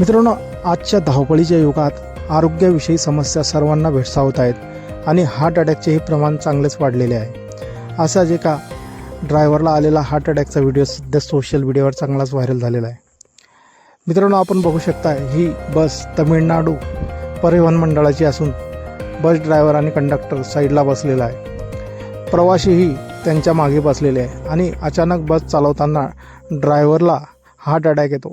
मित्रांनो आजच्या धावपळीच्या युगात आरोग्याविषयी समस्या सर्वांना भेडसावत आहेत आणि हार्ट अटॅकचेही प्रमाण चांगलेच वाढलेले आहे. असाच एका ड्रायव्हरला आलेला हार्ट अटॅकचा व्हिडिओ सध्या सोशल मीडियावर चांगलाच व्हायरल झालेला आहे. मित्रांनो आपण बघू शकता ही बस तमिळनाडू परिवहन मंडळाची असून बस ड्रायव्हर आणि कंडक्टर साईडला बसलेला आहे. प्रवाशीही त्यांच्या मागे बसलेले आहे आणि अचानक बस चालवताना ड्रायव्हरला हार्ट अटॅक येतो.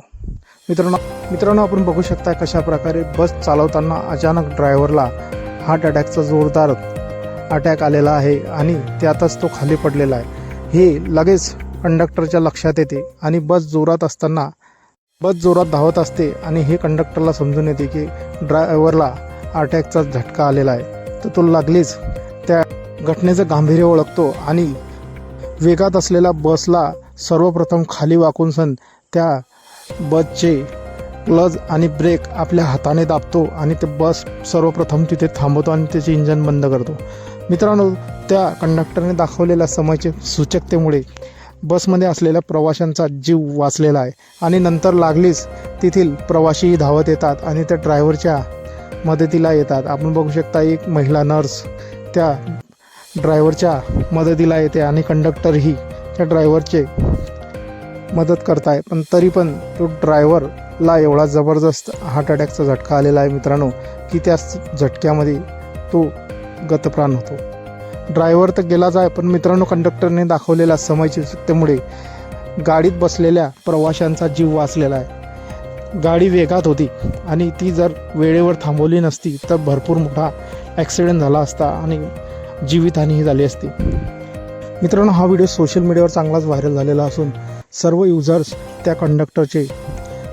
मित्रांनो मित्रांनो आपण बघू शकता कशा प्रकारे बस चालवताना अचानक ड्रायव्हरला हार्ट अटॅकचा जोरदार अटॅक आलेला आहे आणि त्यातच तो खाली पडलेला आहे. हे लगेच कंडक्टरच्या लक्षात येते आणि बस जोरात असताना बस जोरात धावत असते आणि हे कंडक्टरला समजून येते की ड्रायव्हरला अटॅकचा झटका आलेला आहे. तर तो लागलीच त्या घटनेचं गांभीर्य ओळखतो आणि वेगात असलेल्या बसला सर्वप्रथम खाली वाकून सण त्या बसचे क्लज आणि ब्रेक आपल्या हाताने दाबतो आणि ते बस सर्वप्रथम तिथे थांबवतो आणि त्याचे इंजन बंद करतो. मित्रांनो त्या कंडक्टरने दाखवलेल्या समयचे सूचकतेमुळे बसमध्ये असलेल्या प्रवाशांचा जीव वाचलेला आहे आणि नंतर लागलीच तेथील प्रवाशीही धावत येतात आणि त्या ड्रायव्हरच्या मदतीला येतात. आपण बघू शकता एक महिला नर्स त्या ड्रायव्हरच्या मदतीला येते आणि कंडक्टरही त्या ड्रायव्हरचे मदत करताय पण तरी पण तो ड्रायव्हरला एवढा जबरदस्त हार्ट अटॅकचा झटका आलेला आहे मित्रांनो की त्या झटक्यामध्ये तो गतप्राण होतो. ड्रायव्हर तर गेलाच आहे पण मित्रांनो कंडक्टरने दाखवलेल्या समयची चुकतेमुळे गाडीत बसलेल्या प्रवाशांचा जीव वाचलेला आहे. गाडी वेगात होती आणि ती जर वेळेवर थांबवली नसती तर भरपूर मोठा ॲक्सिडेंट झाला असता आणि जीवितहानीही झाली असती. मित्रांनो हा व्हिडिओ सोशल मीडियावर चांगलाच व्हायरल झालेला असून सर्व युजर्स त्या कंडक्टरचे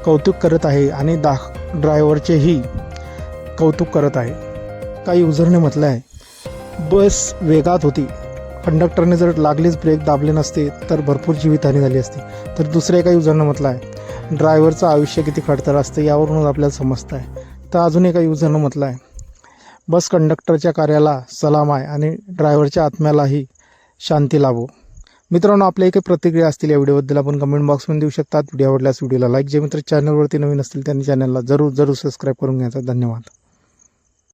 कौतुक करत आहे आणि दा ड्रायव्हरचेही कौतुक करत आहे. काही युजरने म्हटलं आहे. बस वेगात होती. कंडक्टरने जर लागलीच ब्रेक दाबले नसते तर भरपूर जीवितहानी झाली असती. तर दुसऱ्या एका युजरनं म्हटलं आहे. ड्रायव्हरचं आयुष्य किती खडतर असतं यावरूनच आपल्याला समजतं आहे तर अजून एका युजरनं म्हटलं आहे. बस कंडक्टरच्या कार्याला सलाम आहे आणि ड्रायव्हरच्या आत्म्यालाही शांती लाभो. मित्रांनो आपल्या काही प्रतिक्रिया असतील या व्हिडिओबद्दल आपण कमेंट बॉक्समध्ये देऊ शकतात. व्हिडिओ आवडल्यास व्हिडिओला लाईक जे मित्र चॅनलवरती नवीन असतील त्यांनी चॅनलला जरूर जरूर सबस्क्राईब करून घ्यायचा. धन्यवाद.